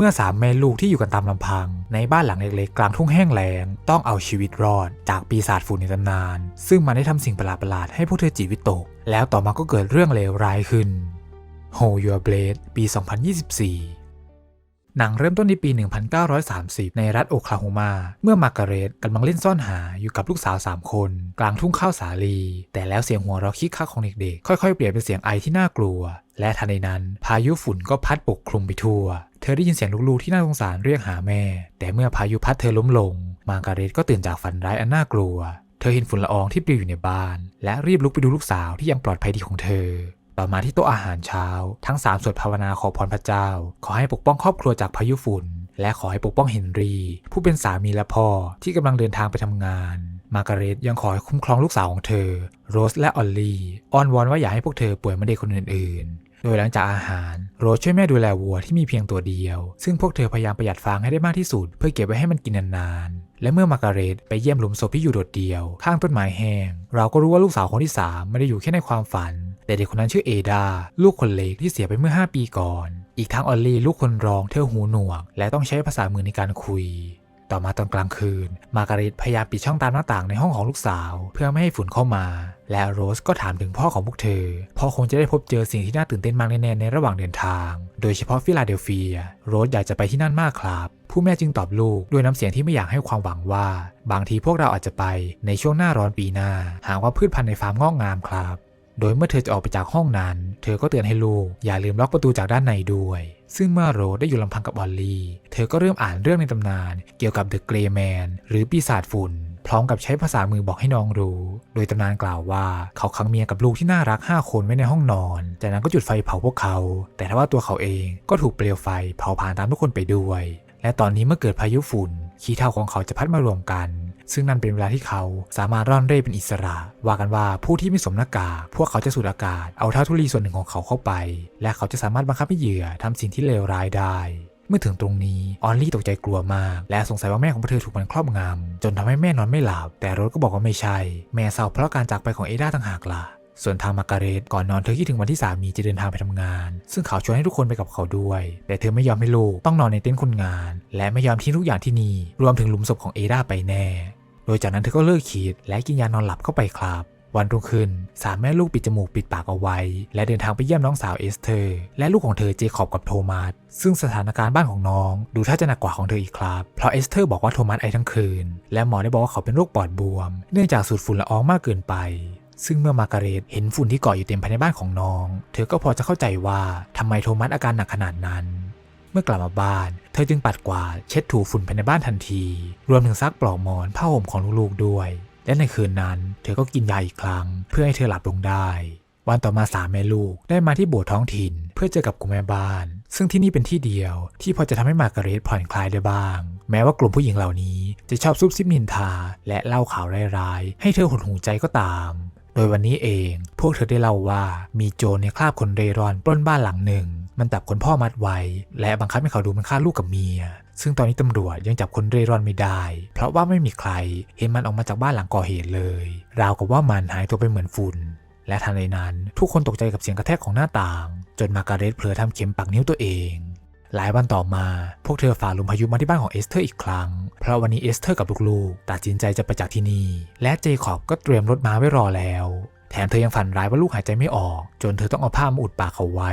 เมื่อสามแม่ลูกที่อยู่กันตามลำพัง ในบ้านหลังเล็กๆ กลางทุ่งแห้งแล้งต้องเอาชีวิตรอด จากปีศาจฝุ่นในตำนาน ซึ่งมันได้ทำสิ่งประหลาดๆให้พวกเธอจิตวิตก แล้วต่อมาก็เกิดเรื่องเลวร้ายขึ้น Hold Your Blade ปี 2024หนังเริ่มต้นในปี 1930 ในรัฐโอคลาโฮมา เมื่อมาร์กาเร็ตกำลังเล่นซ่อนหาอยู่กับลูกสาว 3 คน กลางทุ่งข้าวสาลี แต่แล้วเสียงหัวเราะคิกคักของเด็กๆ ค่อยๆ เปลี่ยนเป็นเสียงไอที่น่ากลัว และทันใดนั้น พายุฝุ่นก็พัดปกคลุมไปทั่ว เธอได้ยินเสียงลูกๆที่น่าสงสารเรียกหาแม่ แต่เมื่อพายุพัดเธอล้มลง มาร์กาเร็ตก็ตื่นจากฝันร้ายอันน่ากลัว เธอเห็นฝุ่นละอองที่ปลิวอยู่ในบ้าน และรีบลุกไปดูลูกสาวที่ยังปลอดภัยดีของเธอ ต่อมาที่โต๊ะอาหารเช้า ทั้งสามสวดภาวนาขอพรพระเจ้า ขอให้ปกป้องครอบครัวจากพายุฝุ่น และขอให้ปกป้องเฮนรี่ผู้เป็นสามีและพ่อที่กำลังเดินทางไปทำงาน มาร์การเร็ตยังขอให้คุ้มครองลูกสาวของเธอ โรสและออลลี่อ้อนวอนว่าอย่าให้พวกเธอป่วยเหมือนเด็กคนอื่นๆ โดยหลังจากอาหาร โรสช่วยแม่ดูแลวัวที่มีเพียงตัวเดียว ซึ่งพวกเธอพยายามประหยัดฟางให้ได้มากที่สุด เพื่อเก็บไว้ให้มันกินนานๆ และเมื่อมาร์การเร็ตไปเยี่ยมหลุมศพที่อยู่โดดเดี่ยว ข้างต้นไม้แห้ง เราก็รู้ว่าลูกสาวคนที่สามไม่ได้อยู่แค่ในความฝัน แต่เด็กคนนั้นชื่อเอดา ลูกคนเล็กที่เสียไปเมื่อ 5 ปีก่อน อีกทั้งออลลี่ลูกคนรองเธอหูหนวก และต้องใช้ภาษามือในการคุย ต่อมาตอนกลางคืน มาการิตพยายามปิดช่องตามหน้าต่างในห้องของลูกสาว เพื่อไม่ให้ฝุ่นเข้ามา และโรสก็ถามถึงพ่อของพวกเธอ พ่อคงจะได้พบเจอสิ่งที่น่าตื่นเต้นมากแน่ๆในระหว่างเดินทาง โดยเฉพาะฟิลาเดลเฟีย โรสอยากจะไปที่นั่นมากครับ ผู้แม่จึงตอบลูกด้วยน้ำเสียงที่ไม่อยากให้ความหวังว่า บางทีพวกเราอาจจะไปในช่วงหน้าร้อนปีหน้า หากว่าพืชพันธุ์ในฟาร์มงอกงามครับ โดยเมื่อเธอจะออกไปจากห้องนั้น เธอก็เตือนให้ลูกอย่าลืมล็อกประตูจากด้านในด้วย ซึ่งเมื่อโรได้อยู่ลำพังกับออลลี่ เธอก็เริ่มอ่านเรื่องในตำนาน เกี่ยวกับเดอะเกรย์แมนหรือปีศาจฝุ่น พร้อมกับใช้ภาษามือบอกให้น้องรู้ โดยตำนานกล่าวว่าเขาขังเมียกับลูกที่น่ารัก 5 คนไว้ในห้องนอน จากนั้นก็จุดไฟเผาพวกเขา แต่ทว่าตัวเขาเองก็ถูกเปลวไฟเผาผ่านตามทุกคนไปด้วย และตอนนี้เมื่อเกิดพายุฝุ่น ขี้เถ้าของเขาจะพัดมารวมกัน ซึ่งนั่นเป็นเวลาที่เขาสามารถร่อนเร่เป็นอิสระ ว่ากันว่าผู้ที่ไม่สวมหน้ากากพวกเขาจะสูดอากาศเอาเท่าทุลีส่วนหนึ่งของเขาเข้าไป และเขาจะสามารถบังคับให้เหยื่อทำสิ่งที่เลวร้ายได้เมื่อถึงตรงนี้ออนลี่ตกใจกลัวมาก และสงสัยว่าแม่ของเธอถูกมันครอบงำจนทำให้แม่นอนไม่หลับ แต่โรสก็บอกว่าไม่ใช่ แม่เศร้าเพราะการจากไปของเอดาต่างหากล่ะส่วนทางมาการเรตก่อนนอนเธอคิดถึงวันที่สามีจะเดินทางไปทำงาน ซึ่งเขาชวนให้ทุกคนไปกับเขาด้วย แต่เธอไม่ยอมให้ลูกต้องนอนในเต็นท์คนงาน และไม่ยอมทิ้งทุกอย่างที่นี่ รวมถึงหลุมศพของเอดาไปแน่ โดยจากนั้นเธอก็เลิกคิดและกินยานอนหลับเข้าไปครับวันรุ่งขึ้นสามแม่ลูกปิดจมูกปิดปากเอาไว้ และเดินทางไปเยี่ยมน้องสาวเอสเธอร์และลูกของเธอเจคอบกับโทมัสซึ่งสถานการณ์บ้านของน้อง ดูท่าจะหนักกว่าของเธออีกครับ เพราะเอสเธอร์บอกว่าโทมัสไอทั้งคืน และหมอได้บอกว่าเขาเป็นโรคปอดบวม เนื่องจากสูดฝุ่นละอองมากเกินไป ซึ่งเมื่อมาการเรตเห็นฝุ่นที่เกาะอยู่เต็มภายในบ้านของน้อง เธอก็พอจะเข้าใจว่าทำไมโทมัสอาการหนักขนาดนั้น มื่อกลับมาบ้าน เธอจึงปัดกวาดเช็ดถูฝุ่นภายในบ้านทันที รวมถึงซักปลอกหมอนผ้าห่มของลูกๆด้วย และในคืนนั้นเธอก็กินยาอีกครั้ง เพื่อให้เธอหลับลงได้ วันต่อมาสามแม่ลูกได้มาที่โบสถ์ท้องถิ่น เพื่อเจอกับกลุ่มแม่บ้าน ซึ่งที่นี่เป็นที่เดียว ที่พอจะทำให้มาการเรตผ่อนคลายได้บ้าง แม้ว่ากลุ่มผู้หญิงเหล่านี้จะชอบซุบซิบนินทา และเล่าข่าวร้ายๆให้เธอหดหูใจก็ตามโดยวันนี้เอง พวกเธอได้เล่าว่ามีโจรในคราบคนเร่ร่อนปล้นบ้านหลังหนึ่ง มันจับคนพ่อมัดไว้ และบังคับให้เขาดูมันฆ่าลูกกับเมีย ซึ่งตอนนี้ตำรวจยังจับคนเร่ร่อนไม่ได้ เพราะว่าไม่มีใครเห็นมันออกมาจากบ้านหลังก่อเหตุเลย ราวกับว่ามันหายตัวไปเหมือนฝุ่น และทันใดนั้น ทุกคนตกใจกับเสียงกระแทกของหน้าต่าง จนมาการเรตเผลอทำเข็มปักนิ้วตัวเองหลายวันต่อมา พวกเธอฝ่าลมพายุมาที่บ้านของเอสเธอร์อีกครั้ง เพราะวันนี้เอสเธอร์กับลูกๆตัดสินใจจะไปจากที่นี่ และเจคอบก็เตรียมรถม้าไว้รอแล้ว แถมเธอยังฝันร้ายว่าลูกหายใจไม่ออก จนเธอต้องเอาผ้ามาอุดปากเขาไว้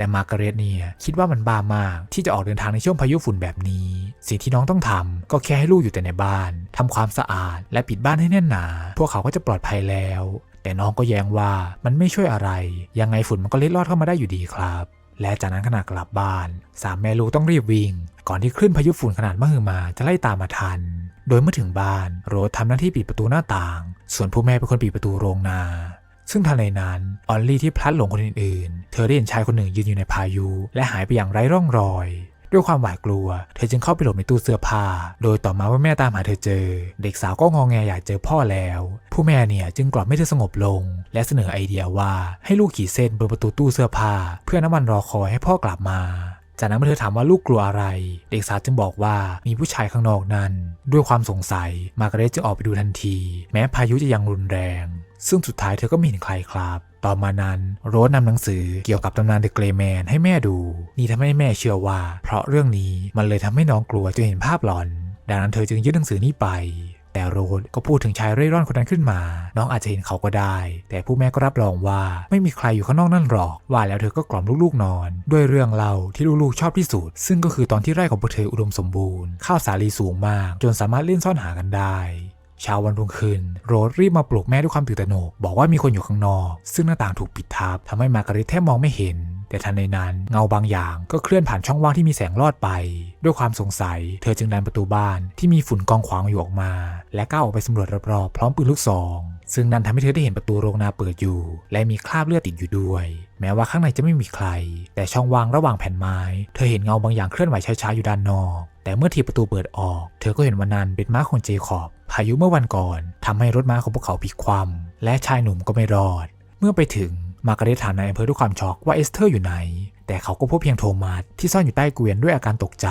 แต่มาการเรตเนี่ยคิดว่ามันบ้ามากที่จะออกเดินทางในช่วงพายุฝุ่นแบบนี้ สิ่งที่น้องต้องทำก็แค่ให้ลูกอยู่แต่ในบ้านทำความสะอาด และปิดบ้านให้แน่นหนา พวกเขาก็จะปลอดภัยแล้ว แต่น้องก็แย้งว่ามันไม่ช่วยอะไร ยังไงฝุ่นมันก็เล็ดลอดเข้ามาได้อยู่ดีครับ และจากนั้นขณะกลับบ้านสามแม่ลูกต้องรีบวิ่ง ก่อนที่คลื่นพายุฝุ่นขนาดมหึมาจะไล่ตามมาทัน โดยเมื่อถึงบ้านโรสทำหน้าที่ปิดประตูหน้าต่าง ส่วนผู้แม่เป็นคนปิดประตูโรงนา ซึ่งทันใดนั้นออลลี่ที่พลัดหลงคนอื่นๆ เธอได้เห็นชายคนหนึ่งยืนอยู่ในพายุ และหายไปอย่างไร้ร่องรอย ด้วยความหวาดกลัว เธอจึงเข้าไปหลบในตู้เสื้อผ้า โดยต่อมาว่าแม่ตามหาเธอเจอ เด็กสาวก็งองแงอยากเจอพ่อแล้ว ผู้แม่เนี่ยจึงกล่อมให้เธอสงบลง และเสนอไอเดียว่าให้ลูกขีดเส้นบนประตูตู้เสื้อผ้า เพื่อน้ำมันรอคอยให้พ่อกลับมาจากนั้นเมื่อเธอถามว่าลูกกลัวอะไร เด็กสาวจึงบอกว่ามีผู้ชายข้างนอกนั้น ด้วยความสงสัย มาร์กาเร็ตจึงออกไปดูทันที แม้พายุจะยังรุนแรง ซึ่งสุดท้ายเธอก็ไม่เห็นใครครับ ต่อมานั้นโรสนำหนังสือเกี่ยวกับตำนานเดอะเกรย์แมนให้แม่ดู นี่ทำให้แม่เชื่อว่า เพราะเรื่องนี้มันเลยทำให้น้องกลัวจนเห็นภาพหลอน ดังนั้นเธอจึงยื่นหนังสือนี้ไปแต่โรสก็พูดถึงชายเร่ร่อนคนนั้นขึ้นมา น้องอาจจะเห็นเขาก็ได้ แต่ผู้แม่ก็รับรองว่าไม่มีใครอยู่ข้างนอกนั่นหรอก ว่าแล้วเธอก็กล่อมลูกๆนอน ด้วยเรื่องเล่าที่ลูกๆชอบที่สุด ซึ่งก็คือตอนที่ไร่ของพวกเธออุดมสมบูรณ์ ข้าวสาลีสูงมาก จนสามารถเล่นซ่อนหากันได้ เช้าวันรุ่งขึ้น โรสรีบมาปลุกแม่ด้วยความตื่นตระหนก บอกว่ามีคนอยู่ข้างนอก ซึ่งหน้าต่างถูกปิดทับทำให้มาร์การิตแทบมองไม่เห็น แต่ทันในนั้นเงาบางอย่างก็เคลื่อนผ่านช่องว่างที่มีแสงลอดไป ด้วยความสงสัย เธอจึงดันประตูบ้านที่มีฝุ่นกองขวางอยู่ออกมา และก้าวออกไปสำรวจรอบๆพร้อมปืนลูกซองซึ่งนั่นทำให้เธอได้เห็นประตูโรงนาเปิดอยู่ และมีคราบเลือดติดอยู่ด้วย แม้ว่าข้างในจะไม่มีใคร แต่ช่องว่างระหว่างแผ่นไม้ เธอเห็นเงาบางอย่างเคลื่อนไหวช้าๆอยู่ด้านนอก แต่เมื่อทีประตูเปิดออก เธอก็เห็นว่านันเป็นม้าของเจคอบพายุเมื่อวันก่อนทำให้รถม้าของพวกเขาพลิกคว่ำและชายหนุ่มก็ไม่รอด เมื่อไปถึงมาการเร็ตถามนายอำเภอด้วยความช็อกว่าเอสเธอร์อยู่ไหน แต่เขาก็พบเพียงโทมัสที่ซ่อนอยู่ใต้เกวียนด้วยอาการตกใจ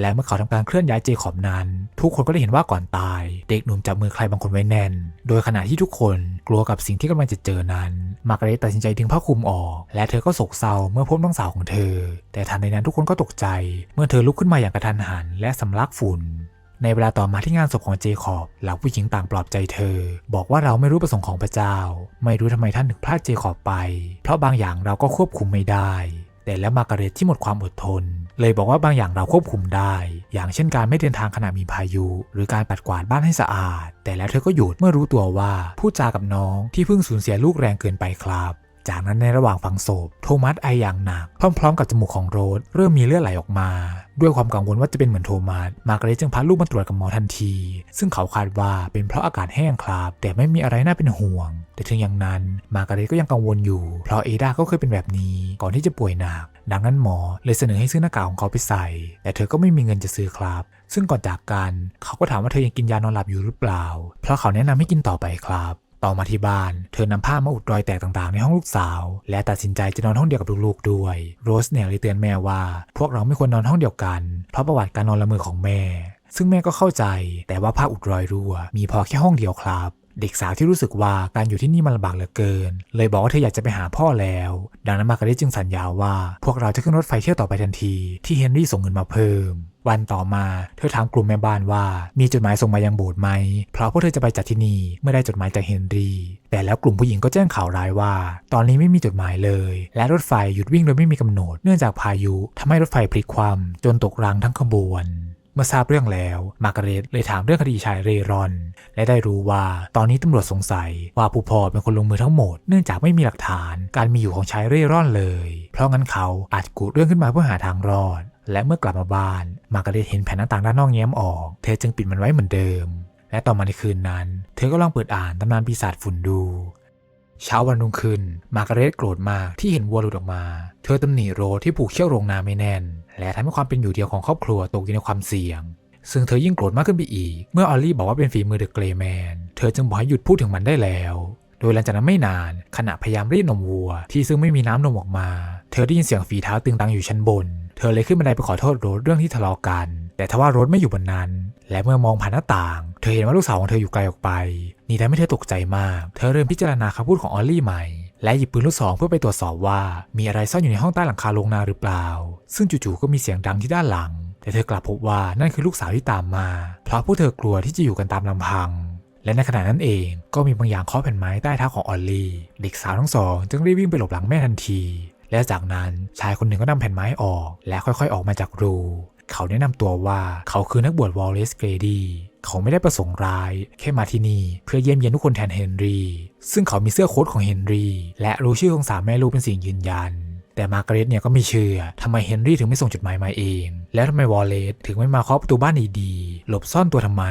และเมื่อเขาทำการเคลื่อนย้ายเจคอบนั้น ทุกคนก็ได้เห็นว่าก่อนตาย เด็กหนุ่มจับมือใครบางคนไว้แน่น โดยขณะที่ทุกคนกลัวกับสิ่งที่กำลังจะเจอนั้นมาร์กาเร็ตตัดสินใจดึงผ้าคลุมออก และเธอก็โศกเศร้าเมื่อพบน้องสาวของเธอ แต่ทันใดนั้นทุกคนก็ตกใจ เมื่อเธอลุกขึ้นมาอย่างกระทันหัน และสำลักฝุ่นในเวลาต่อมาที่งานศพของเจคอบเหล่าผู้หญิงต่างปลอบใจเธอ บอกว่าเราไม่รู้ประสงค์ของพระเจ้า ไม่รู้ทำไมท่านถึงพลาดเจคอบไป เพราะบางอย่างเราก็ควบคุมไม่ได้ แต่แล้วมาการเร็ตที่หมดความอดทน เลยบอกว่าบางอย่างเราควบคุมได้ อย่างเช่นการไม่เดินทางขณะมีพายุ หรือการปัดกวาดบ้านให้สะอาด แต่แล้วเธอก็หยุดเมื่อรู้ตัวว่าพูดจากับน้องที่เพิ่งสูญเสียลูกแรงเกินไปครับ จากนั้นในระหว่างฝังศพโทมัสไออย่างหนัก พร้อมๆกับจมูกของโรสเริ่มมีเลือดไหลออกมา ด้วยความกังวลว่าจะเป็นเหมือนโทมัสมาร์กาเร็ตจึงพาลูกมาตรวจกับหมอทันที ซึ่งเขาคาดว่าเป็นเพราะอากาศแห้งครับ แต่ไม่มีอะไรน่าเป็นห่วง แต่ถึงอย่างนั้นมาร์กาเร็ตก็ยังกังวลอยู่ เพราะเอดาก็เคยเป็นแบบนี้ก่อนที่จะป่วยหนักดังนั้นหมอเลยเสนอให้ซื้อหน้ากากของเขาไปใส่ แต่เธอก็ไม่มีเงินจะซื้อครับ ซึ่งก่อนจากกัน เขาก็ถามว่าเธอยังกินยานอนหลับอยู่หรือเปล่า เพราะเขาแนะนำให้กินต่อไปครับ ต่อมาที่บ้าน เธอนำผ้ามาอุดรอยแตกต่างๆ ในห้องลูกสาว และตัดสินใจจะนอนห้องเดียวกับลูกๆด้วย โรสเนี่ยเลยเตือนแม่ว่า พวกเราไม่ควรนอนห้องเดียวกัน เพราะประวัติการนอนละเมอของแม่ ซึ่งแม่ก็เข้าใจ แต่ว่าผ้าอุดรอยรั่ว มีพอแค่ห้องเดียวครับ เด็กสาวที่รู้สึกว่าการอยู่ที่นี่มันลำบากเหลือเกิน เลยบอกว่าเธออยากจะไปหาพ่อแล้ว ดังนั้นมาร์การเร็ตจึงสัญญาว่า พวกเราจะขึ้นรถไฟเที่ยวต่อไปทันทีที่เฮนรี่ส่งเงินมาเพิ่ม วันต่อมาเธอถามกลุ่มแม่บ้านว่ามีจดหมายส่งมายังโบสถ์ไหม เพราะพวกเธอจะไปจากที่นี่เมื่อได้จดหมายจากเฮนรี่ แต่แล้วกลุ่มผู้หญิงก็แจ้งข่าวร้ายว่า ตอนนี้ไม่มีจดหมายเลย และรถไฟหยุดวิ่งโดยไม่มีกำหนด เนื่องจากพายุทำให้รถไฟพลิกคว่ำจนตกรางทั้งขบวน เมื่อทราบเรื่องแล้ว มาร์กาเร็ตเลยถามเรื่องคดีชายเร่ร่อน และได้รู้ว่าตอนนี้ตำรวจสงสัยว่าผู้พ่อเป็นคนลงมือทั้งหมด เนื่องจากไม่มีหลักฐานการมีอยู่ของชายเร่ร่อนเลย เพราะงั้นเขาอาจกุเรื่องขึ้นมาเพื่อหาทางรอด และเมื่อกลับมาบ้าน มาร์กาเร็ตเห็นแผ่นหน้าต่างด้านนอกแง้มออก เธอจึงปิดมันไว้เหมือนเดิม และต่อมาในคืนนั้น เธอก็ลองเปิดอ่านตำนานปีศาจฝุ่นดู เช้าวันรุ่งขึ้น มากาเร็ตโกรธมากที่เห็นวัวหลุดออกมา เธอตำหนิโรสที่ผูกเชือกโรงนาไม่แน่น และทำให้ความเป็นอยู่เดียวของครอบครัวตกอยู่ในความเสี่ยง ซึ่งเธอยิ่งโกรธมากขึ้นไปอีก เมื่อออลลี่บอกว่าเป็นฝีมือเดอะเกรแมน เธอจึงบอกให้หยุดพูดถึงมันได้แล้ว โดยหลังจากนั้นไม่นานขณะพยายามรีดนมวัว ที่ซึ่งไม่มีน้ำนมออกมา เธอได้ยินเสียงฝีเท้าตึงตังอยู่ชั้นบน เธอเลยขึ้นบันไดไปขอโทษโรสเรื่องที่ทะเลาะกัน แต่ทว่าโรสไม่อยู่บนนั้น และเมื่อมองผ่านหน้าต่าง เธอเห็นว่าลูกสาวของเธออยู่ไกลออกไป นี่ทำให้เธอตกใจมาก เธอเริ่มพิจารณาคำพูดของออลลี่ใหม่ และหยิบปืนลูกซองเพื่อไปตรวจสอบว่า มีอะไรซ่อนอยู่ในห้องใต้หลังคาโรงนาหรือเปล่า ซึ่งจู่ๆก็มีเสียงดังที่ด้านหลัง แต่เธอกลับพบว่านั่นคือลูกสาวที่ตามมา เพราะพวกเธอกลัวที่จะอยู่กันตามลำพังและในขณะนั้นเองก็มีบางอย่างเคาะแผ่นไม้ใต้เท้าของออลลี่ เด็กสาวทั้งสองจึงรีบวิ่งไปหลบหลังแม่ทันที และจากนั้นชายคนหนึ่งก็นำแผ่นไม้ออก และค่อยๆออกมาจากรู เขาแนะนำตัวว่าเขาคือนักบวชวอลเลสเกรดีเขาไม่ได้ประสงค์ร้าย แค่มาที่นี่ เพื่อเยี่ยมเยียนทุกคนแทนเฮนรี่ ซึ่งเขามีเสื้อโค้ทของเฮนรี่ และรู้ชื่อของสามแม่ลูกเป็นสิ่งยืนยัน แต่มาร์กาเร็ตเนี่ยก็ไม่เชื่อทำไมเฮนรี่ถึงไม่ส่งจดหมายมาเอง แล้วทำไมวอลเลสถึงไม่มาเคาะประตูบ้านดีๆหลบซ่อนตัวทำไม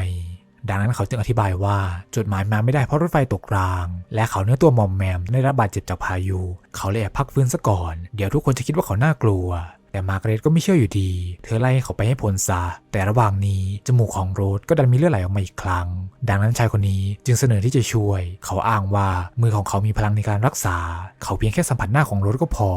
ดังนั้นเขาจึงอธิบายว่าจดหมายมาไม่ได้เพราะรถไฟตกราง และเขาเนื้อตัวมอมแมมได้รับบาดเจ็บจากพายุ เขาเลยแอบพักฟื้นซะก่อน เดี๋ยวทุกคนจะคิดว่าเขาน่ากลัว แต่มาร์กเรตก็ไม่เชื่ออยู่ดี เธอไล่เขาไปให้พ้นซะ แต่ระหว่างนี้จมูกของโรสก็ดันมีเลือดไหลออกมาอีกครั้ง ดังนั้นชายคนนี้จึงเสนอที่จะช่วย เขาอ้างว่ามือของเขามีพลังในการรักษา เขาเพียงแค่สัมผัสหน้าของโรสก็พอ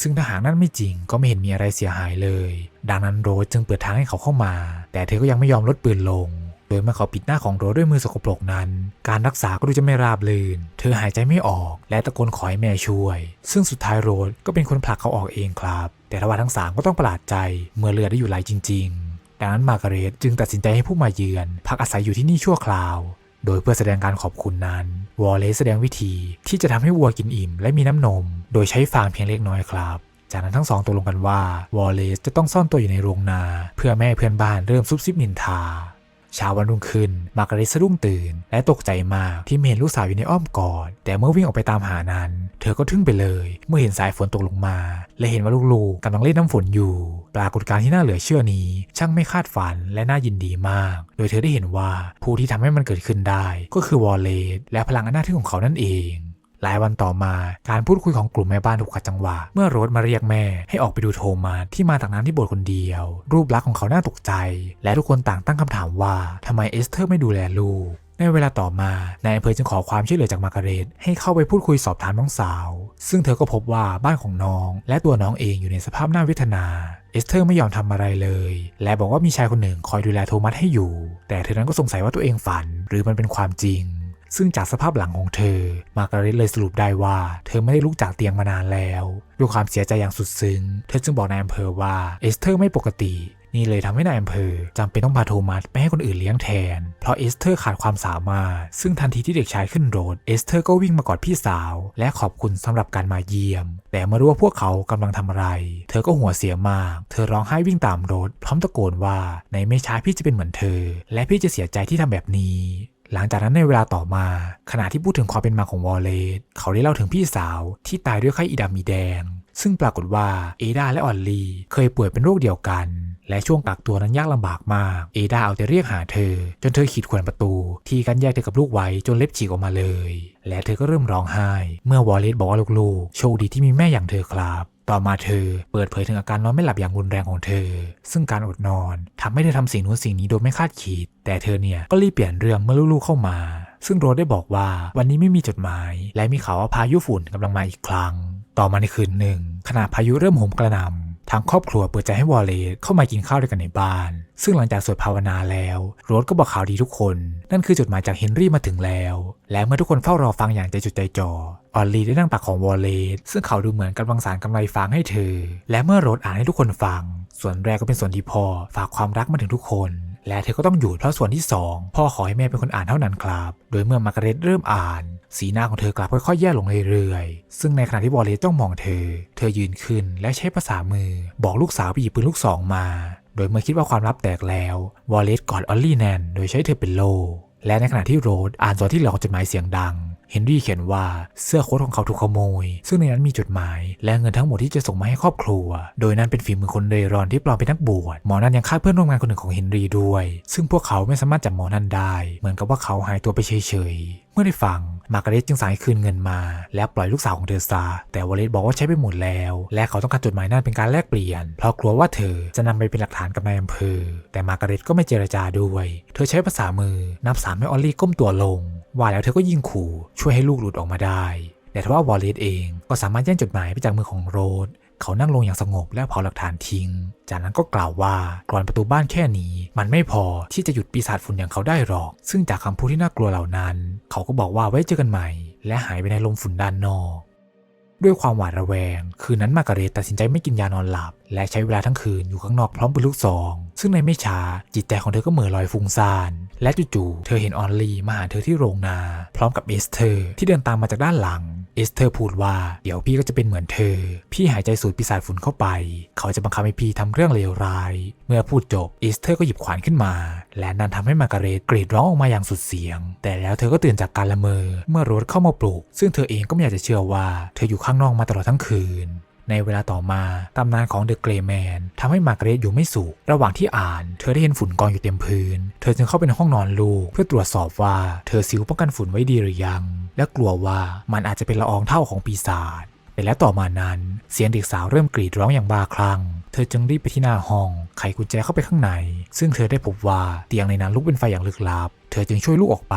ซึ่งถ้าหากนั้นไม่จริงก็ไม่เห็นมีอะไรเสียหายเลย ดังนั้นโรสจึงเปิดทางให้เขาเข้ามา แต่เธอก็ยังไม่ยอมลดปืนลง โดยเมื่อเขาปิดหน้าของโรด้วยมือสกปรกนั้น การรักษาก็ดูจะไม่ราบรื่น เธอหายใจไม่ออก และตะโกนขอให้แม่ช่วย ซึ่งสุดท้ายโรสก็เป็นคนผลักเขาออกเองครับ แต่ระหว่างทั้งสามก็ต้องประหลาดใจ เมื่อเลือดได้อยู่ไหลจริง ๆ ดังนั้นมาการเรตจึงตัดสินใจให้ผู้มาเยือน พักอาศัยอยู่ที่นี่ชั่วคราว โดยเพื่อแสดงการขอบคุณนั้น วอลเลซแสดงวิธีที่จะทำให้วัวกินอิ่ม และมีน้ำนม โดยใช้ฟางเพียงเล็กน้อยครับจากนั้นทั้งสองตกลงกันว่าวอลเลซจะต้องซ่อนตัวอยู่ในโรงนา เพื่อแม่เพื่อนบ้านเริ่มซุบซิบนินทา เช้าวันรุ่งขึ้น มาร์การเร็ตสะดุ้งตื่น และตกใจมากที่เห็นลูกสาวอยู่ในอ้อมกอด แต่เมื่อวิ่งออกไปตามหานั้น เธอก็ทึ่งไปเลย เมื่อเห็นสายฝนตกลงมา และเห็นว่าลูกๆกำลังเล่นน้ำฝนอยู่ ปรากฏการณ์ที่น่าเหลือเชื่อนี้ ช่างไม่คาดฝันและน่ายินดีมาก โดยเธอได้เห็นว่าผู้ที่ทำให้มันเกิดขึ้นได้ ก็คือวอลเลซและพลังอันน่าทึ่งของเขานั่นเอง หลายวันต่อมา การพูดคุยของกลุ่มแม่บ้านถูกขัดจังหวะ เมื่อโรสมาเรียกแม่ให้ออกไปดูโทมัสที่มาตักน้ำที่โบสถ์คนเดียว รูปลักษณ์ของเขาน่าตกใจ และทุกคนต่างตั้งคำถามว่าทำไมเอสเธอร์ไม่ดูแลลูกในเวลาต่อมานายอำเภอจึงขอความช่วยเหลือจากมาการเร็ตให้เข้าไปพูดคุยสอบถามน้องสาว ซึ่งเธอก็พบว่าบ้านของน้อง และตัวน้องเองอยู่ในสภาพน่าเวทนา เอสเธอร์ไม่ยอมทำอะไรเลย และบอกว่ามีชายคนหนึ่งคอยดูแลโทมัสให้อยู่ แต่เธอนั้นก็สงสัยว่าตัวเองฝัน หรือมันเป็นความจริง ซึ่งจากสภาพหลังของเธอ มาการเร็ตเลยสรุปได้ว่า เธอไม่ได้ลุกจากเตียงมานานแล้วด้วยความเสียใจอย่างสุดซึ้ง เธอจึงบอกนายอำเภอว่าเอสเธอร์ไม่ปกติ นี่เลยทำให้นายอำเภอจำเป็นต้องพาโทมัสไปให้คนอื่นเลี้ยงแทน เพราะเอสเธอร์ขาดความสามารถ ซึ่งทันทีที่เด็กชายขึ้นรถเอสเธอร์ก็วิ่งมากอดพี่สาว และขอบคุณสำหรับการมาเยี่ยม แต่เมื่อรู้ว่าพวกเขากำลังทำอะไร เธอก็หัวเสียมาก เธอร้องไห้วิ่งตามรถ พร้อมตะโกนว่าในไม่ช้าพี่จะเป็นเหมือนเธอ และพี่จะเสียใจที่ทำแบบนี้ หลังจากนั้นในเวลาต่อมา ขณะที่พูดถึงความเป็นมาของวอลเลซเขาได้เล่าถึงพี่สาวที่ตายด้วยไข้อีดำมีแดง ซึ่งปรากฏว่าเอดาและออลลีเคยป่วยเป็นโรคเดียวกัน และช่วงกักตัวนั้นยากลำบากมาก เอดาเอาแต่เรียกหาเธอ จนเธอขีดข่วนประตู ที่กันแยกเธอกับลูกไว้จนเล็บฉีกออกมาเลย และเธอก็เริ่มร้องไห้ เมื่อวอลเลซบอกว่าลูกๆโชคดีที่มีแม่อย่างเธอครับ ต่อมาเธอเปิดเผยถึงอาการนอนไม่หลับอย่างรุนแรงของเธอ ซึ่งการอดนอนทำให้เธอทำสิ่งนู้นสิ่งนี้โดยไม่คาดคิด แต่เธอเนี่ยก็รีบเปลี่ยนเรื่องเมื่อลูกๆเข้ามา ซึ่งโรสได้บอกว่าวันนี้ไม่มีจดหมาย และมีข่าวว่าพายุฝุ่นกำลังมาอีกครั้ง ต่อมาในคืนหนึ่งขณะพายุเริ่มโหมกระหน่ำ ทางครอบครัวเปิดใจให้วอลเลซเข้ามากินข้าวด้วยกันในบ้าน ซึ่งหลังจากสวดภาวนาแล้ว โรสก็บอกข่าวดีทุกคน นั่นคือจดหมายจากเฮนรี่มาถึงแล้ว และเมื่อทุกคนเฝ้ารอฟังอย่างใจจดใจจ่อ ออลลีได้นั่งตักของวอลเลซซึ่งเขาดูเหมือนกำลังสารกำไรฟังให้เธอ และเมื่อโรสอ่านให้ทุกคนฟัง ส่วนแรกก็เป็นส่วนที่พอฝากความรักมาถึงทุกคน และเธอก็ต้องหยุดเพราะส่วนที่สองพ่อขอให้แม่เป็นคนอ่านเท่านั้นครับ โดยเมื่อมาร์การเร็ตเริ่มอ่าน สีหน้าของเธอกลับค่อยๆแย่ลงเรื่อยๆ ซึ่งในขณะที่วอลเลตต้องมองเธอ เธอยืนขึ้นและใช้ภาษามือ บอกลูกสาวไปหยิบปืนลูกสองมา โดยเมื่อคิดว่าความลับแตกแล้ว วอลเลตกอดออลลี่แนนโดยใช้เธอเป็นโล และในขณะที่โรดอ่านส่วนที่เหลือของจดหมายเสียงดัง เฮนรี่เขียนว่าเสื้อโค้ทของเขาถูกขโมย ซึ่งในนั้นมีจดหมาย และเงินทั้งหมดที่จะส่งมาให้ครอบครัว โดยนั้นเป็นฝีมือคนเร่ร่อนที่ปลอมเป็นนักบวชหมอนั้นยังฆ่าเพื่อนร่วมงานคนหนึ่งของเฮนรี่ด้วย ซึ่งพวกเขาไม่สามารถจับหมอนั้นได้ เหมือนกับว่าเขาหายตัวไปเฉยๆ เมื่อได้ฟังมาร์การเร็ตจึงสั่งให้คืนเงินมา และปล่อยลูกสาวของเธอซะแต่วอลเลซบอกว่าใช้ไปหมดแล้ว และเขาต้องการจดหมายนั้นเป็นการแลกเปลี่ยน เพราะกลัวว่าเธอจะนำไปเป็นหลักฐานกับนายอำเภอ แต่มาร์การเร็ตก็ไม่เจรจาด้วย เธอใช้ภาษามือนับสามให้ออลลี่ก้มตัวลง ว่าแล้วเธอก็ยิงขู่ช่วยให้ลูกหลุดออกมาได้ แต่ทว่าวอลเลซเองก็สามารถแย่งจดหมายไปจากมือของโรสเขานั่งลงอย่างสงบและเผาหลักฐานทิ้ง จากนั้นก็กล่าวว่ากรอนประตูบ้านแค่นี้ มันไม่พอที่จะหยุดปีศาจฝุ่นอย่างเขาได้หรอก ซึ่งจากคำพูดที่น่ากลัวเหล่านั้น เขาก็บอกว่าไว้เจอกันใหม่ และหายไปในลมฝุ่นด้านนอกด้วยความหวาดระแวง คืนนั้นมาการเรตตัดสินใจไม่กินยานอนหลับ และใช้เวลาทั้งคืนอยู่ข้างนอกพร้อมปืนลูกซอง ซึ่งในไม่ช้าจิตใจของเธอก็เหม่อลอยฟุ้งซ่าน และจู่ๆเธอเห็นออนลีมาหาเธอที่โรงนา พร้อมกับเอสเธอร์ที่เดินตามมาจากด้านหลังเอสเธอร์พูดว่าเดี๋ยวพี่ก็จะเป็นเหมือนเธอ พี่หายใจสูดปีศาจฝุ่นเข้าไป เขาจะบังคับให้พี่ทำเรื่องเลวร้าย เมื่อพูดจบเอสเธอร์ก็หยิบขวานขึ้นมา และนั่นทำให้มาการเรตกรีดร้องออกมาอย่างสุดเสียง แต่แล้วเธอก็ตื่นจากการละเมอ เมื่อรสเข้ามาปลุก ซึ่งเธอเองก็ไม่อยากจะเชื่อว่าเธออยู่ข้างนอกมาตลอดทั้งคืน ในเวลาต่อมาตำนานของเดอะเกรย์แมนทำให้มาร์กรเรตอยู่ไม่สุขระหว่างที่อ่าน เธอได้เห็นฝุ่นกองอยู่เต็มพื้น เธอจึงเข้าไปในห้องนอนลูก เพื่อตรวจสอบว่าเธอซิลป้องกันฝุ่นไว้ดีหรือยัง และกลัวว่ามันอาจจะเป็นละอองเท่าของปีศาจแต่แล้วต่อมานั้น เสียงเด็กสาวเริ่มกรีดร้องอย่างบ้าคลั่ง เธอจึงรีบไปที่หน้าห้อง ไขกุญแจเข้าไปข้างใน ซึ่งเธอได้พบว่าเตียงในนั้นลุกเป็นไฟอย่างลึกลับ เธอจึงช่วยลูกออกไป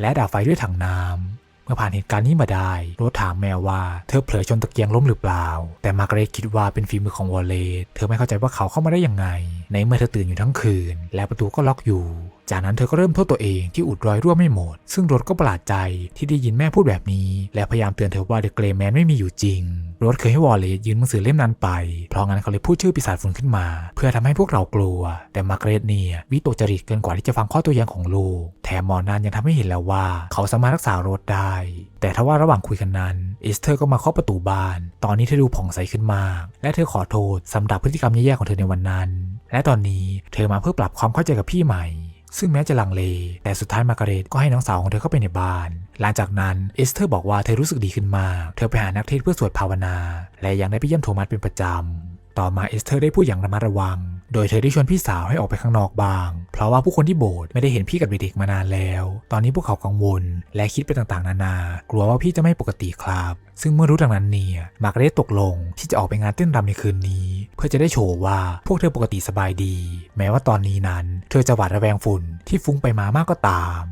และดับไฟด้วยถังน้ำเมื่อผ่านเหตุการณ์นี้มาได้ โรสถามแมวว่าเธอเผลอชนตะเกียงล้มหรือเปล่า แต่มาร์กเร็ตคิดว่าเป็นฝีมือของวอลเลตเธอไม่เข้าใจว่าเขาเข้ามาได้ยังไง ในเมื่อเธอตื่นอยู่ทั้งคืน และประตูก็ล็อกอยู่ จากนั้นเธอก็เริ่มโทษตัวเองที่อุดรอยรั่วไม่หมด ซึ่งรสก็ประหลาดใจที่ได้ยินแม่พูดแบบนี้ และพยายามเตือนเธอว่าเดอะเกรย์แมนไม่มีอยู่จริงรสเคยให้วอลเลตยืนหนังสือเล่มนั้นไป เพราะงั้นเขาเลยพูดชื่อปีศาจฝุ่นขึ้นมา เพื่อทำให้พวกเรากลัว แต่มาร์กเรตเนี่ยวิตกจริตเกินกว่าที่จะฟังข้อตัวอย่างของลูก แถมหมอนันยังทำให้เห็นแล้วว่า เขาสามารถรักษารสได้ แต่ถ้าว่าระหว่างคุยกันนั้นเอสเธอร์ก็มาเคาะประตูบ้าน ตอนนี้เธอดูผ่องใสขึ้นมาก และเธอขอโทษสำหรับพฤติกรรมแย่ๆของเธอในวันนั้น และตอนนี้เธอมาเพื่อปรับความเข้าใจกับพี่ใหม่ ซึ่งแม้จะลังเล แต่สุดท้ายมาการเรตก็ให้น้องสาวของเธอเข้าไปในบ้าน หลังจากนั้นเอสเธอร์บอกว่าเธอรู้สึกดีขึ้นมาก เธอไปหานักเทศเพื่อสวดภาวนา และยังได้ไปเยี่ยมโทมัสเป็นประจำ ต่อมาเอสเธอร์ได้พูดอย่างระมัดระวัง โดยเธอได้ชวนพี่สาวให้ออกไปข้างนอกบ้าง เพราะว่าผู้คนที่โบสถ์ไม่ได้เห็นพี่กับเด็กๆมานานแล้ว ตอนนี้พวกเขากังวล และคิดไปต่างๆ นานา กลัวว่าพี่จะไม่ปกติครับ ซึ่งเมื่อรู้ดังนั้นเนี่ยมาร์กเรตตกลงที่จะออกไปงานเต้นรำในคืนนี้ เพื่อจะได้โชว์ว่าพวกเธอปกติสบายดี แม้ว่าตอนนี้นั้น เธอจะหวาดระแวงฝุ่นที่ฟุ้งไปมามากก็ตาม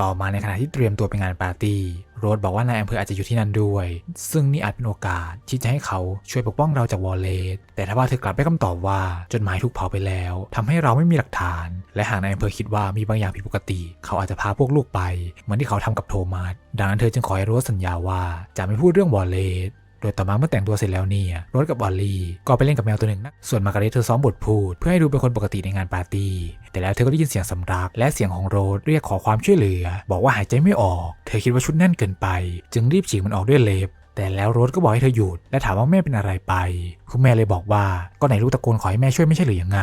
ต่อมาในขณะที่เตรียมตัวไปงานปาร์ตี้ โรสบอกว่านายอำเภออาจจะอยู่ที่นั่นด้วย ซึ่งนี่อาจเป็นโอกาสที่จะให้เขาช่วยปกป้องเราจากวอลเลตแต่ถ้าว่าเธอกลับได้คำตอบว่าจดหมายถูกเผาไปแล้วทำให้เราไม่มีหลักฐาน และหากนายอำเภอคิดว่ามีบางอย่างผิดปกติ เขาอาจจะพาพวกลูกไป เหมือนที่เขาทำกับโทมัสดังนั้นเธอจึงขอให้โรสสัญญาว่าจะไม่พูดเรื่องวอลเลต ดยต่อมาเมื่อแต่งตัวเสร็จแล้วเนี่ยโรสกับออลลี่ก็ไปเล่นกับแมวตัวหนึ่งนะส่วนมาร์การเร็ตเธอซ้อมบทพูด เพื่อให้ดูเป็นคนปกติในงานปาร์ตี้ แต่แล้วเธอก็ได้ยินเสียงสำรัก และเสียงของโรสเรียกขอความช่วยเหลือ บอกว่าหายใจไม่ออก เธอคิดว่าชุดแน่นเกินไป จึงรีบฉีกมันออกด้วยเล็บ แต่แล้วโรสก็บอกให้เธอหยุดและถามว่าแม่เป็นอะไรไป คุณแม่เลยบอกว่าก็ไหนลูกตะโกนขอให้แม่ช่วยไม่ใช่หรือยังไง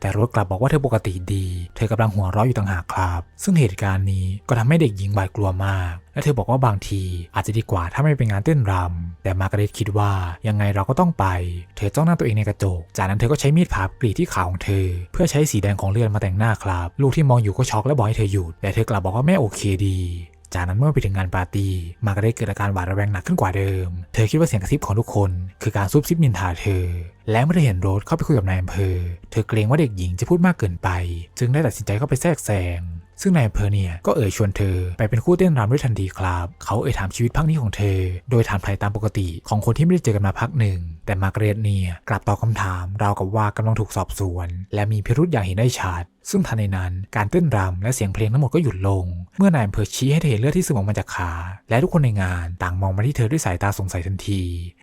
แต่โรสกลับบอกว่าเธอปกติดี เธอกำลังหัวเราะอยู่ต่างหากครับ ซึ่งเหตุการณ์นี้ก็ทำให้เด็กหญิงหวาดกลัวมาก และเธอบอกว่าบางที อาจจะดีกว่าถ้าไม่เป็นงานเต้นรำแต่มาร์การเร็ตคิดว่ายังไงเราก็ต้องไป เธอจ้องหน้าตัวเองในกระจก จากนั้นเธอก็ใช้มีดผ่ากรีดที่ขาของเธอ เพื่อใช้สีแดงของเลือดมาแต่งหน้าครับ ลูกที่มองอยู่ก็ช็อกและบอกให้เธอหยุด แต่เธอกลับบอกว่าแม่โอเคดี จากนั้นเมื่อไปถึงงานปาร์ตี้มาร์กาเร็ตเกิดอาการหวาดระแวงหนักขึ้นกว่าเดิม เธอคิดว่าเสียงกระซิบของทุกคน คือการซุบซิบนินทาเธอ และเมื่อเธอเห็นโรสเข้าไปคุยกับนายอำเภอ เธอเกรงว่าเด็กหญิงจะพูดมากเกินไป จึงได้ตัดสินใจเข้าไปแทรกแซงซึ่งนายอำเภอเนี่ยก็เอ่ยชวนเธอไปเป็นคู่เต้นรำด้วยทันทีครับ เขาเอ่ยถามชีวิตพักนี้ของเธอ โดยถามไทยตามปกติของคนที่ไม่ได้เจอกันมาพักหนึ่ง แต่มาร์กเร็ตเนี่ยกลับตอบคำถามราวกับว่ากำลังถูกสอบสวน และมีพิรุธอย่างเห็นได้ชัด ซึ่งทันในนั้นการเต้นรำและเสียงเพลงทั้งหมดก็หยุดลง เมื่อนายอำเภอชี้ให้เธอเห็นเลือดที่ซึมออกมาจากขา และทุกคนในงานต่างมองมาที่เธอด้วยสายตาสงสัยทันที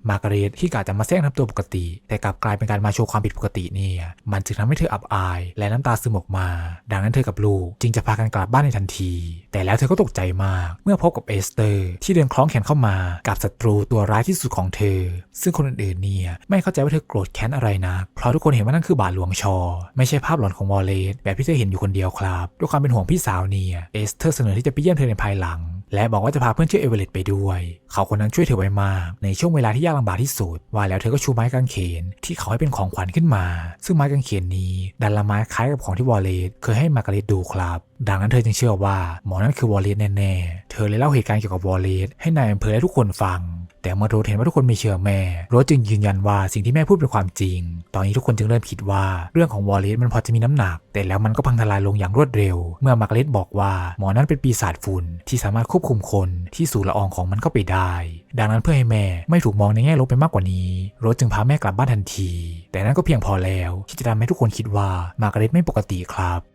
มาร์กาเร็ตที่กะจะมาแทรกทำตัวปกติ แต่กลับกลายเป็นการมาโชว์ความผิดปกติเนี่ย มันจึงทำให้เธออับอาย และน้ำตาซึมออกมา ดังนั้นเธอกับลูกจึงจะพากันกลับบ้านในทันที แต่แล้วเธอก็ตกใจมาก เมื่อพบกับเอสเตอร์ ที่เดินคล้องแขนเข้ามากับศัตรูตัวร้ายที่สุดของเธอ ซึ่งคนอื่นๆเนี่ยไม่เข้าใจว่าเธอโกรธแค้นอะไรนะเพราะทุกคนเห็นว่านั่นคือบาทหลวงชอ ไม่ใช่ภาพหลอนของวอลเลตแบบที่เธอเห็นอยู่คนเดียวครับด้วยความเป็นห่วงพี่สาวเนี่ยเอสเตอร์เสนอที่จะไปเยี่ยมเธอในภายหลัง และบอกว่าจะพาเพื่อนชื่อเอเวอเรตไปด้วย เขาคนนั้นช่วยเธอไว้มาก ในช่วงเวลาที่ยากลำบากที่สุด ว่าแล้วเธอก็ชูไม้กางเขน ที่เขาให้เป็นของขวัญขึ้นมา ซึ่งไม้กางเขนนี้ดันละไม้คล้ายกับของที่วอลเลตเคยให้มาการเร็ตดูครับดังนั้นเธอจึงเชื่อว่าหมอนั่นคือวอลเลตแน่ๆ เธอเลยเล่าเหตุการณ์เกี่ยวกับวอลเลตให้นายอำเภอและทุกคนฟัง แต่เมื่อโรสเห็นว่าทุกคนไม่เชื่อแม่ โรสจึงยืนยันว่าสิ่งที่แม่พูดเป็นความจริง ตอนนี้ทุกคนจึงเริ่มคิดว่าเรื่องของวอลเลตมันพอจะมีน้ำหนัก แต่แล้วมันก็พังทลายลงอย่างรวดเร็ว เมื่อมาร์กาเร็ตบอกว่าหมอนั้นเป็นปีศาจฝุ่นที่สามารถควบคุมคนที่สู่ละอองของมันเข้าไปได้ ดังนั้นเพื่อให้แม่ไม่ถูกมองในแง่ลบไปมากกว่านี้ โรสจึงพาแม่กลับบ้านทันที แต่นั้นก็เพียงพอแล้วที่จะทำให้ทุกคนคิดว่ามาร์กาเร็ตไม่ปกติครับ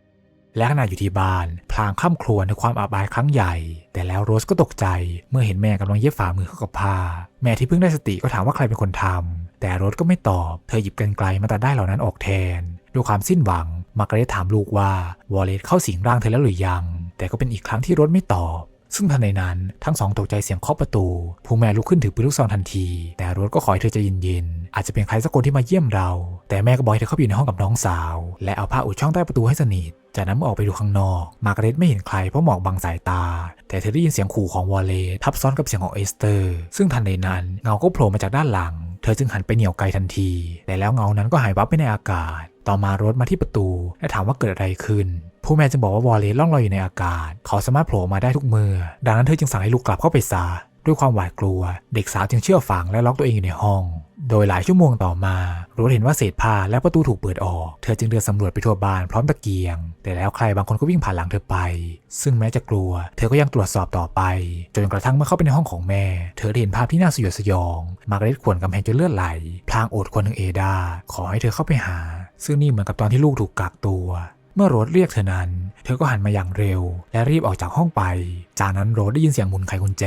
และขณะอยู่ที่บ้าน พลางข้ามครวญในความอับอายครั้งใหญ่ แต่แล้วโรสก็ตกใจเมื่อเห็นแม่กำลังเย็บฝ่ามือเข้ากับผ้า แม่ที่เพิ่งได้สติก็ถามว่าใครเป็นคนทำแต่โรสก็ไม่ตอบ เธอหยิบกรรไกลมาตัดได้เหล่านั้นออกแทน ด้วยความสิ้นหวัง มาร์กาเร็ตถามลูกว่าวอลเลตเข้าสิงร่างเธอแล้วหรือยัง แต่ก็เป็นอีกครั้งที่โรสไม่ตอบซึ่งทันในนั้นทั้งสองตกใจเสียงเคาะประตู ผู้แม่ลุกขึ้นถือปืนลูกซองทันที แต่โรสก็ขอให้เธอใจเย็นๆ อาจจะเป็นใครสักคนที่มาเยี่ยมเรา แต่แม่ก็บอกให้เธอเข้าไปอยู่ในห้องกับน้องสาว และเอาผ้าอุดช่องใต้ประตูให้สนิท จากนั้นเมื่อออกไปดูข้างนอก มาร์กาเร็ตไม่เห็นใครเพราะหมอกบังสายตา แต่เธอได้ยินเสียงขู่ของวอลเลตทับซ้อนกับเสียงของเอสเตอร์ ซึ่งทันใดนั้นเงาก็โผล่มาจากด้านหลัง เธอจึงหันไปเหนี่ยวไกลทันที แต่แล้วเงานั้นก็หายวับไปในอากาศ ต่อมารถมาที่ประตู และถามว่าเกิดอะไรขึ้น ผู้แม่จึงบอกว่าวอลเลตล่องลอยอยู่ในอากาศ เขาสามารถโผล่มาได้ทุกเมื่อ ดังนั้นเธอจึงสั่งให้ลูกกลับเข้าไปซะ ด้วยความหวาดกลัว เด็กสาวจึงเชื่อฟังและล็อกตัวเองอยู่ในห้อง โดยหลายชั่วโมงต่อมาโรสเห็นว่าเศษผ้าและประตูถูกเปิดออก เธอจึงเดินสำรวจไปทั่วบ้านพร้อมตะเกียง แต่แล้วใครบางคนก็วิ่งผ่านหลังเธอไป ซึ่งแม้จะกลัว เธอก็ยังตรวจสอบต่อไป จนกระทั่งเมื่อเข้าไปในห้องของแม่ เธอได้เห็นภาพที่น่าสยดสยอง มาร์กาเร็ตขวนกำแพงจนเลือดไหล พลางโอดควรถึงเอดา ขอให้เธอเข้าไปหา ซึ่งนี่เหมือนกับตอนที่ลูกถูกกักตัว เมื่อโรสเรียกเธอนั้น เธอก็หันมาอย่างเร็ว และรีบออกจากห้องไป จากนั้นโรสได้ยินเสียงหมุนไขกุญแจ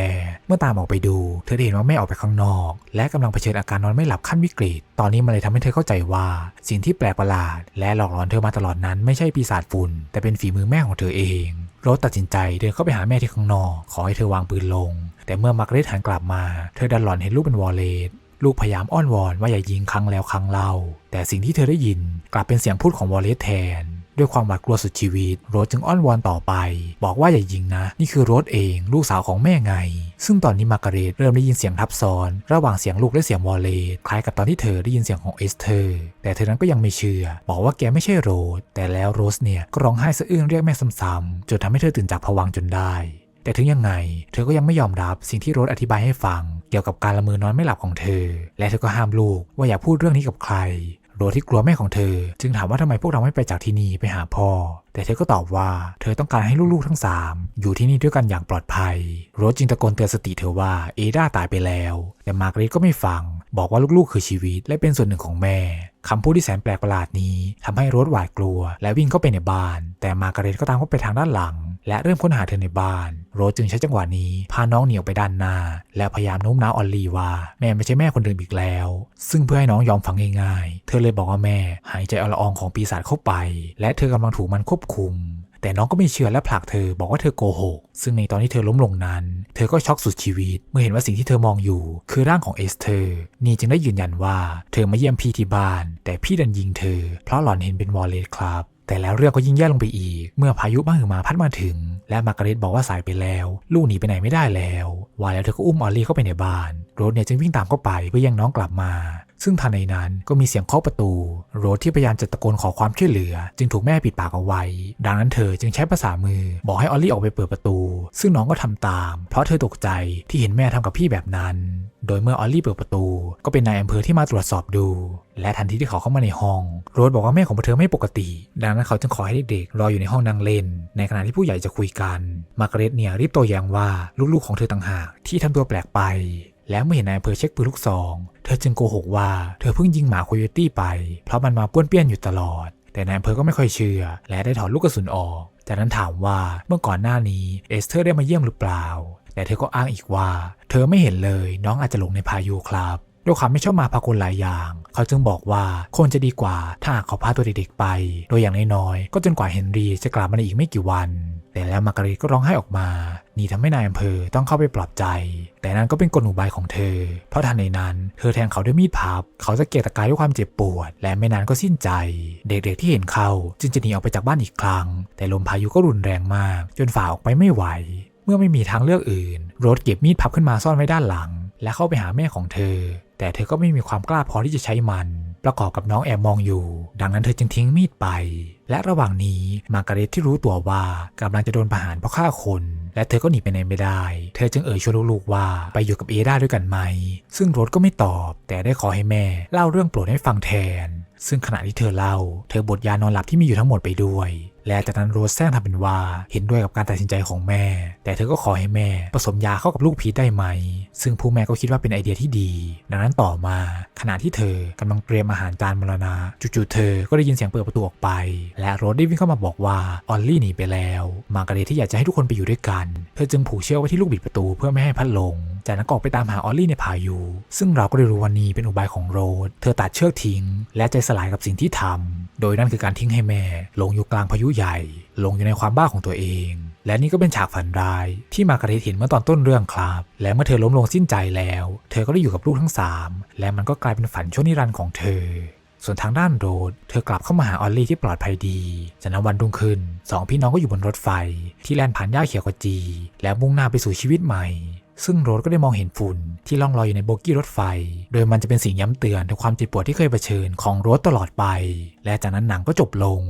เมื่อตามออกไปดู เธอเห็นว่าแม่ออกไปข้างนอก และกำลังเผชิญอาการนอนไม่หลับขั้นวิกฤต ตอนนี้มันเลยทำให้เธอเข้าใจว่า สิ่งที่แปลกประหลาด และหลอกหลอนเธอมาตลอดนั้นไม่ใช่ปีศาจฝุ่น แต่เป็นฝีมือแม่ของเธอเองโรสตัดสินใจเดินเข้าไปหาแม่ที่ข้างนอก ขอให้เธอวางปืนลง แต่เมื่อมาร์กเรตหันกลับมา เธอดันหลอนเห็นลูกเป็นวอลเลตลูกพยายามอ้อนวอนว่าอย่ายิงครั้งแล้วครั้งเล่า แต่สิ่งที่เธอได้ยินกลับเป็นเสียงพูดของวอลเลตแทน ด้วยความหวาดกลัวสุดชีวิต โรสจึงอ้อนวอนต่อไป บอกว่าอย่ายิงนะ นี่คือโรสเอง ลูกสาวของแม่ไง ซึ่งตอนนี้มากาเรตเริ่มได้ยินเสียงทับซ้อน ระหว่างเสียงลูกและเสียงวอลเลตคล้ายกับตอนที่เธอได้ยินเสียงของเอสเธอร์ แต่เธอนั้นก็ยังไม่เชื่อ บอกว่าแกไม่ใช่โรส แต่แล้วโรสเนี่ยก็ร้องไห้สะอื้นเรียกแม่ซ้ำๆจนทำให้เธอตื่นจากผวังจนได้แต่ถึงยังไง เธอก็ยังไม่ยอมรับสิ่งที่โรสอธิบายให้ฟัง เกี่ยวกับการละเมอนอนไม่หลับของเธอ และเธอก็ห้ามลูกว่าอย่าพูดเรื่องนี้กับใคร โรที่กลัวแม่ของเธอ จึงถามว่าทำไมพวกเราไม่ไปจากที่นี่ไปหาพ่อ แต่เธอก็ตอบว่าเธอต้องการให้ลูกๆทั้งสามอยู่ที่นี่ด้วยกันอย่างปลอดภัย โรสจึงตะโกนเตือนสติเธอว่าเอดาตายไปแล้ว แต่มาร์กเร็ตก็ไม่ฟัง บอกว่าลูกๆคือชีวิตและเป็นส่วนหนึ่งของแม่ คำพูดที่แสนแปลกประหลาดนี้ทำให้โรสหวาดกลัว และวิ่งเข้าไปในบ้าน แต่มาร์กเร็ตก็ตามเข้าไปทางด้านหลัง และเริ่มค้นหาเธอในบ้าน โรสจึงใช้จังหวะนี้พาน้องเหนียวไปด้านหน้า และพยายามโน้มน้าวออลลี่ว่า แม่ไม่ใช่แม่คนเดิมอีกแล้ว ซึ่งเพื่อให้น้องยอมฟังง่ายๆ เธอเลยบอกว่าแม่หายใจเอาละอองของปีศาจเข้าไป และเธอกำลังถูกมันควบคุม แต่น้องก็ไม่เชื่อและผลักเธอบอกว่าเธอโกหก ซึ่งในตอนที่เธอล้มลงนั้น เธอก็ช็อกสุดชีวิต เมื่อเห็นว่าสิ่งที่เธอมองอยู่ คือร่างของเอสเธอร์นี่จึงได้ยืนยันว่าเธอมาเยี่ยมพี่ที่บ้าน แต่พี่ดันยิงเธอ เพราะหล่อนเห็นเป็นวอลเลตครับแต่แล้วเรื่องก็ยิ่งแย่ลงไปอีก เมื่อพายุบ้าหือมาพัดมาถึง และมาร์กาเร็ตบอกว่าสายไปแล้ว ลูกหนีไปไหนไม่ได้แล้วว่าแล้วเธอก็อุ้มออลลี่เข้าไปในบ้าน โรสเนี่ยจึงวิ่งตามเข้าไปเพื่อแย่งน้องกลับมา ซึ่งทันในนั้นก็มีเสียงเคาะประตู โรสที่พยายามจะตะโกนขอความช่วยเหลือ จึงถูกแม่ปิดปากเอาไว้ ดังนั้นเธอจึงใช้ภาษามือ บอกให้ออลลี่ออกไปเปิดประตู ซึ่งน้องก็ทำตาม เพราะเธอตกใจที่เห็นแม่ทำกับพี่แบบนั้น โดยเมื่อออลลี่เปิดประตู ก็เป็นนายอำเภอที่มาตรวจสอบดู และทันทีที่เขาเข้ามาในห้อง โรสบอกว่าแม่ของเธอไม่ปกติ ดังนั้นเขาจึงขอให้เด็กๆรออยู่ในห้องนั่งเล่น ในขณะที่ผู้ใหญ่จะคุยกัน มาร์กาเร็ตเนี่ยรีบโต้แย้งว่าลูกๆของเธอต่างหากที่ทำตัวแปลกไปแล้วเมื่อเห็นนายอำเภอเช็คปืนลูกซอง เธอจึงโกหกว่าเธอเพิ่งยิงหมาโคโยตี้ไป เพราะมันมาป้วนเปี้ยนอยู่ตลอด แต่นายอำเภอก็ไม่ค่อยเชื่อ และได้ถอดลูกกระสุนออก จากนั้นถามว่าเมื่อก่อนหน้านี้เอสเธอร์ได้มาเยี่ยมหรือเปล่า แต่เธอก็อ้างอีกว่า เธอไม่เห็นเลยน้องอาจจะหลงในพายุครับ ด้วยความไม่ชอบมาพากลหลายอย่าง เขาจึงบอกว่าควรจะดีกว่าถ้าหากเขาพาตัวเด็กๆไป โดยอย่างน้อยๆก็จนกว่าเฮนรีจะกลับมาในอีกไม่กี่วัน แต่แล้วมาร์การิตก็ร้องไห้ออกมา นี่ทำให้นายอำเภอต้องเข้าไปปลอบใจ แต่นั่นก็เป็นกลอุบายของเธอ เพราะทันในนั้น เธอแทงเขาด้วยมีดพับ เขาจะเกะตะกายด้วยความเจ็บปวด และไม่นานก็สิ้นใจ เด็กๆที่เห็นเขาจึงจะหนีออกไปจากบ้านอีกครั้ง แต่ลมพายุก็รุนแรงมาก จนฝ่าออกไปไม่ไหว เมื่อไม่มีทางเลือกอื่น โรสเก็บมีดพับขึ้นมาซ่อนไว้ด้านหลัง และเข้าไปหาแม่ของเธอ แต่เธอก็ไม่มีความกล้าพอที่จะใช้มัน ประกอบกับน้องแอบมองอยู่ ดังนั้นเธอจึงทิ้งมีดไป และระหว่างนี้มาร์กาเร็ตที่รู้ตัวว่ากำลังจะโดนประหารเพราะฆ่าคน และเธอก็หนีไปไหนไม่ได้ เธอจึงเอ่ยชวนลูกๆว่าไปอยู่กับเอดาด้วยกันไหม ซึ่งโรสก็ไม่ตอบ แต่ได้ขอให้แม่เล่าเรื่องโปรดให้ฟังแทน ซึ่งขณะที่เธอเล่า เธอบดยานอนหลับที่มีอยู่ทั้งหมดไปด้วย และจากนั้นโรสแซงทำเป็นว่าเห็นด้วยกับการตัดสินใจของแม่ แต่เธอก็ขอให้แม่ผสมยาเข้ากับลูกพีชได้ไหม ซึ่งผู้แม่ก็คิดว่าเป็นไอเดียที่ดี ดังนั้นต่อมา ขณะที่เธอกำลังเตรียมอาหารจานมรณะจู่ๆเธอก็ได้ยินเสียงเปิดประตูออกไป และโรสได้วิ่งเข้ามาบอกว่าออลลี่หนีไปแล้ว มาร์กาเร็ตที่อยากจะให้ทุกคนไปอยู่ด้วยกัน เธอจึงผูกเชือกไว้ที่ลูกบิดประตูเพื่อไม่ให้พัดลง จากนั้นก็ออกไปตามหาออลลี่ในพายุ ซึ่งเราก็ได้รู้ว่านี่เป็นอุบายของโรสเธอตัดเชือกทิ้ง และใจสลายกับสิ่งที่ทำโดยนั่นคือการทิ้งให้แม่ ลงอยู่กลางพายุใหญ่ลงอยู่ในความบ้าของตัวเอง และนี่ก็เป็นฉากฝันร้ายที่มาร์กาเร็ตเห็นเมื่อตอนต้นเรื่องครับ และเมื่อเธอล้มลงสิ้นใจแล้ว เธอก็ได้อยู่กับลูกทั้งสามและมันก็กลายเป็นฝันชั่วนิรันดร์ของเธอ ส่วนทางด้านโรด เธอกลับเข้ามาหาออลลี่ที่ปลอดภัยดีจากนั้นวันรุ่งขึ้นสองพี่น้องก็อยู่บนรถไฟ ที่แล่นผ่านหญ้าเขียวขจี แล้วมุ่งหน้าไปสู่ชีวิตใหม่ซึ่งโรดก็ได้มองเห็นฝุ่นที่ล่องลอยอยู่ในโบกี้รถไฟ โดยมันจะเป็นสิ่งย้ำเตือนถึงความเจ็บปวดที่เคยเผชิญของโรดตลอดไป และจากนั้นหนังก็จบลง